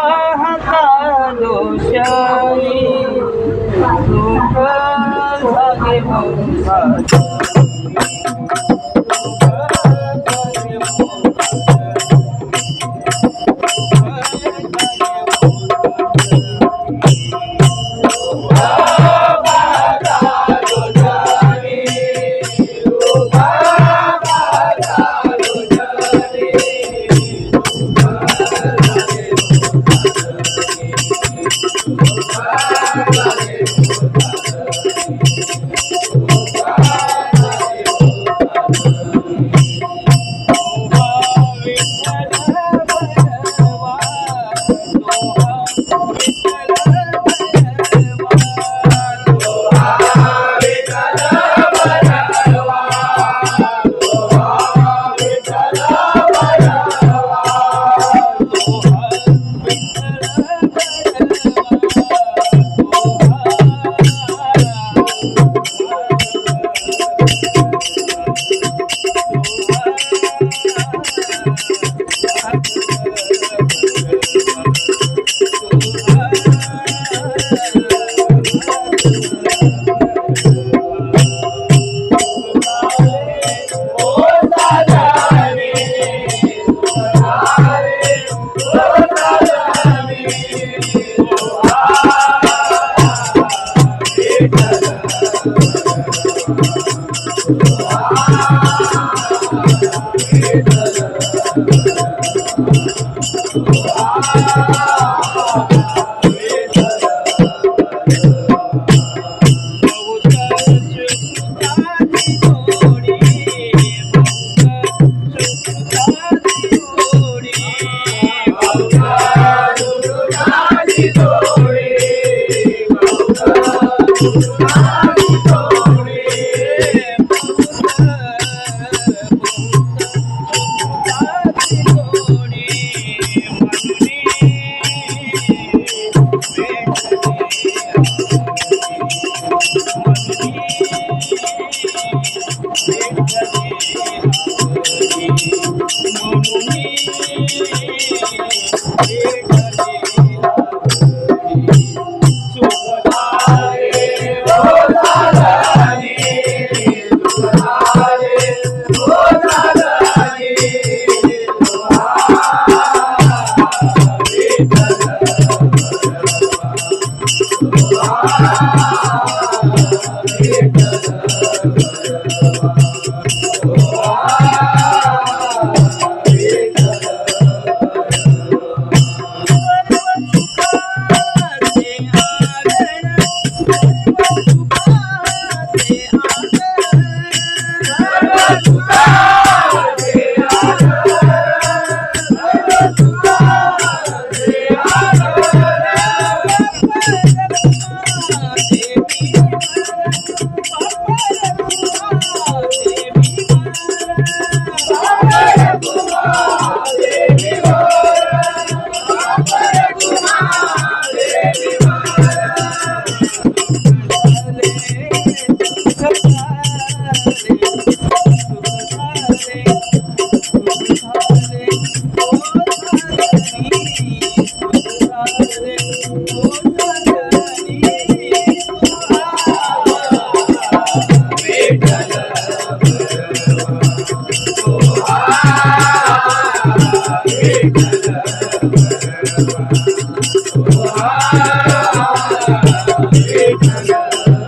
पाहता दोषानी दुःख झाले Thank you. Yeah.